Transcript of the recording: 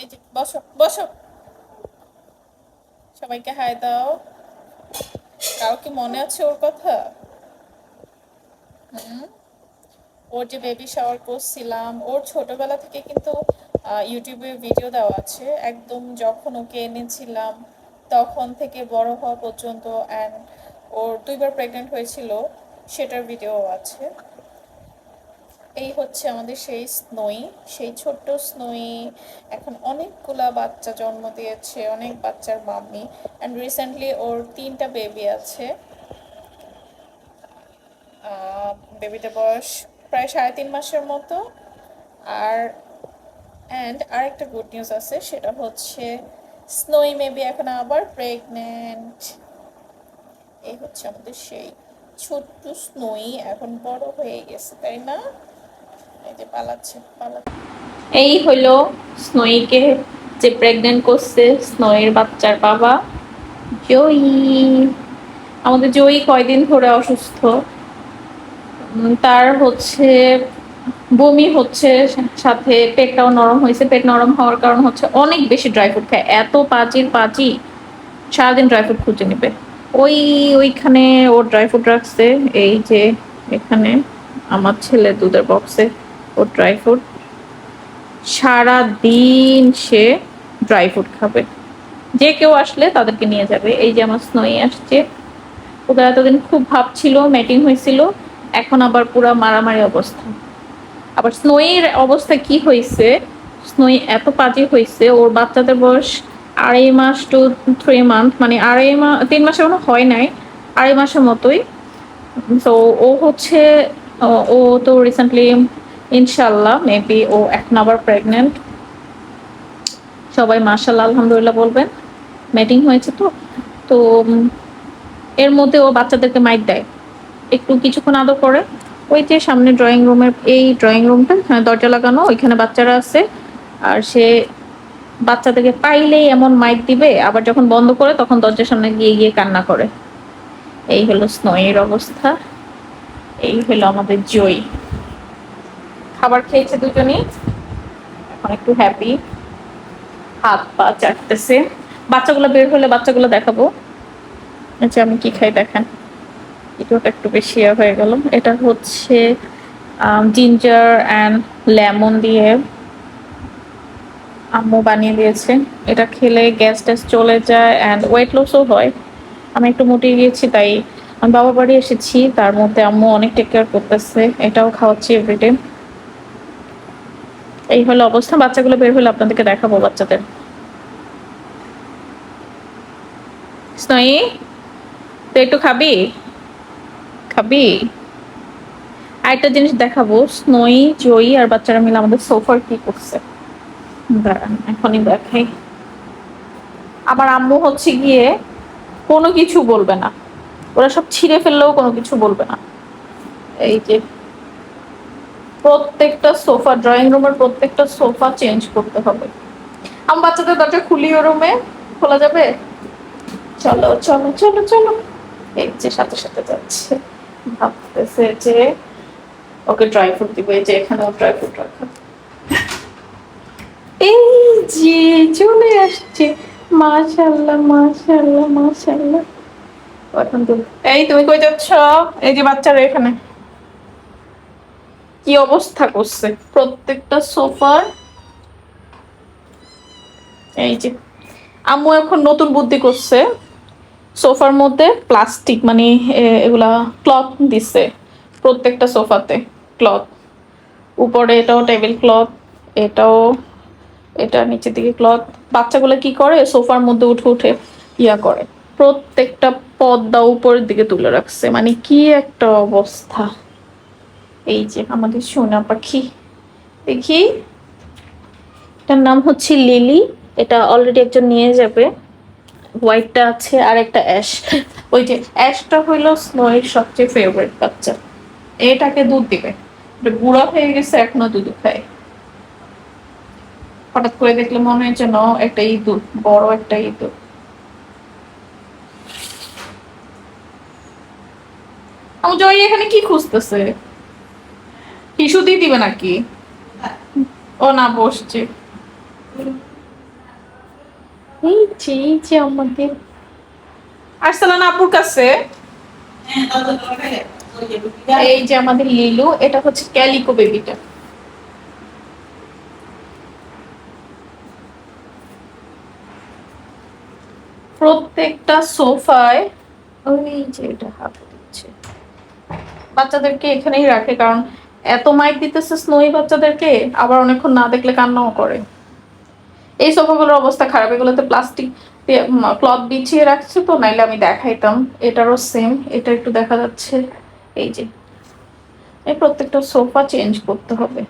এই যে, বসো বসো। সবাইকে হাই দাও। কারও কি মনে আছে ওর কথা? ওর যে বেবি শাওয়ার করছিলাম, ওর ছোটবেলা থেকে কিন্তু ইউটিউবে ভিডিও দেওয়া আছে। একদম যখন ওকে এনেছিলাম, তখন থেকে বড় হওয়া পর্যন্ত অ্যান্ড ওর দুইবার প্রেগনেন্ট হয়েছিল, সেটার ভিডিও আছে। এই হচ্ছে আমাদের সেই স্নোই সেই ছোট্ট স্নোই এখন অনেকগুলা বাচ্চা জন্ম দিয়েছে, অনেক বাচ্চার মাম্মি। অ্যান্ড রিসেন্টলি ওর তিনটা বেবি আছে। বেবিতে বয়স প্রায় সাড়ে তিন মাসের মতো। আর অ্যান্ড আরেকটা গুড নিউজ আছে, সেটা হচ্ছে স্নোই মেবি এখন আবার প্রেগনেন্ট এই হচ্ছে আমাদের সেই ছোট্ট স্নোই এখন বড় হয়ে গেছে, তাই না? এই যে হলো স্নোইকে যে প্রেগনেন্ট করছে স্নোয়ের বাচ্চার বাবা, জয়ী। আমাদের জয়ী কয়দিন ধরে অসুস্থ। তার হচ্ছে বমি হচ্ছে, সাথে পেটটাও নরম হয়েছে। পেট নরম হওয়ার কারণ হচ্ছে অনেক বেশি ড্রাই ফ্রুট খায়। এত পাচির পাচি সারাদিন ড্রাই ফ্রুট খুঁজে নেবে। ওই, ওইখানে ও ড্রাই ফ্রুট রাখছে। এই যে এখানে আমার ছেলে দুধের বক্সে ও ড্রাই ফ্রুট সারা দিন সে ড্রাই ফ্রুট খাবে। যে কেউ আসলে তাদেরকে নিয়ে যাবে। এই যে আমার স্নোই আসছে। ওদের এতদিন খুব ভাব ছিল ম্যাটিং হয়েছিল। এখন আবার পুরা মারামারি অবস্থা। আবার স্নোয়ের অবস্থা কি হয়েছে? স্নোই এত পাজি হয়েছে, ওর বাচ্চাদের বয়স আড়াই মাস টু থ্রি মান্থ মানে আড়াই মাস তিন মাসে মতো হয় নাই, আড়াই মাসের মতোই। তো ও হচ্ছে, ও তো রিসেন্টলি ইনশাল্লাহ মেবি ও এখন আবার প্রেগনেন্ট সবাই মার্শাল্লাহ আলহামদুলিল্লাহ বলবেন। ম্যাটিং হয়েছে তো। তো এর মধ্যে ও বাচ্চাদেরকে মাইক দেয়। একটু কিছুক্ষণ আদর করে। ওই যে সামনে ড্রয়িং রুমের এই ড্রয়িং রুমটা হ্যাঁ দরজা লাগানো, ওইখানে বাচ্চারা আছে। আর সে বাচ্চাদেরকে পাইলেই এমন মাইক দিবে, আবার যখন বন্ধ করে, তখন দরজার সামনে গিয়ে গিয়ে কান্না করে। এই হলো স্নোয়ের অবস্থা। এই হলো আমাদের জয়। খাবার খেয়েছে দুজনেই। এখন একটু হ্যাপি হাত পা চাটতেছে। বাচ্চাগুলো বের হলে বাচ্চাগুলো দেখাবো। আচ্ছা আমি কি খাই দেখেন। এটাটা একটু বেশি হয়ে গেল। এটা হচ্ছে জিঞ্জার অ্যান্ড লেমন দিয়ে আম্মু বানিয়ে দিয়েছে। এটা খেলে গ্যাস ট্যাস চলে যায় অ্যান্ড ওয়েট লসও হয়। আমি একটু মোটিয়ে গিয়েছি, তাই আমি বাবা বাড়ি এসেছি। তার মধ্যে আম্মু অনেক টেক কেয়ার করতেছে। এটাও খাওয়াচ্ছি এভরিডে এই হলো অবস্থা। বাচ্চাগুলো বের হলে আপনাদেরকে দেখাবো বাচ্চাদের। স্নয়ী তুই একটু খাবি? খাবি? আরেকটা জিনিস দেখাবো। স্নোই জয়ী আর বাচ্চারা মিলে আমাদের সোফার কি করছে? দাঁড়ান, এখনই দেখাই আমার আম্মু হচ্ছে গিয়ে কোনো কিছু বলবে না। ওরা সব ছিঁড়ে ফেললেও কোনো কিছু বলবে না। এই যে প্রত্যেকটা সোফা ড্রয়িং রুমের প্রত্যেকটা সোফা চেঞ্জ করতে হবে। আমার বাচ্চাদের দরজা খুলি ও রুমে খোলা যাবে? চলো চলো চলো চলো। এই যে সাথে সাথে যাচ্ছে। ভাবতেছে যে ওকে ড্রাই ফ্রুট দিব, এই যে এখানে ড্রাই ফ্রুট রাখা। এই যে চলে আসছে। মাশাল্লাহ মাশাল্লাহ মাশাল্লাহ এই তুমি কই যাচ্ছ? এই যে বাচ্চারা এখানে। কি অবস্থা করছে? প্রত্যেকটা সোফার এই যে, আম্মু এখন নতুন বুদ্ধি করছে। সোফার মধ্যে প্লাস্টিক মানে এগুলা ক্লথ দিছে। প্রত্যেকটা সোফাতে ক্লথ। উপরে এটাও টেবিল ক্লথ, এটাও, এটা নিচের দিকে ক্লথ। বাচ্চাগুলো কি করে? সোফার মধ্যে উঠে উঠে ইয়া করে। প্রত্যেকটা পর্দা উপরের দিকে তুলে রাখছে। মানে কি একটা অবস্থা। এই যে আমাদের সোনা পাখি। দেখি, এটার নাম হচ্ছে লিলি। এটা অলরেডি একজন নিয়ে যাবে। হোয়াইটটা আছে আর একটা অ্যাশ ওই যে অ্যাশটা হইল স্নোয়ের সবচেয়ে ফেভারিট বাচ্চা। এটাকে দুধ দিবে। এটা বুড়া হয়ে গেছে, এখনও দুধ খায়। হঠাৎ করে দেখলে মনে হয় যেন একটা ইঁদুর, বড় একটা ইঁদুর। আমি জয় এখানে কি খুঁজতেছে? টিস্যু দিয়ে দিবে নাকি? ও না বসছে। এই যে এই যে আমাদের। আরসালান আপুর কাছে? এই যে আমাদের লিলু এটা হচ্ছে ক্যালিকো বেবিটা। প্রত্যেকটা সোফায় ওই যে এটা দিচ্ছে। বাচ্চাদেরকে এখানেই রাখে কারণ এত মাইক দিতেছে স্নোই বাচ্চাদেরকে, আবার অনেকক্ষণ না দেখলে কান্নাও করে। এই সোফাগুলোর অবস্থা খারাপ, এগুলোতে প্লাস্টিক ক্লথ বিছিয়ে রাখছে তো, নাইলে আমি দেখাইতাম। এটারও সেম এটা একটু দেখা যাচ্ছে। এই যে, এই প্রত্যেকটা সোফা চেঞ্জ করতে হবে।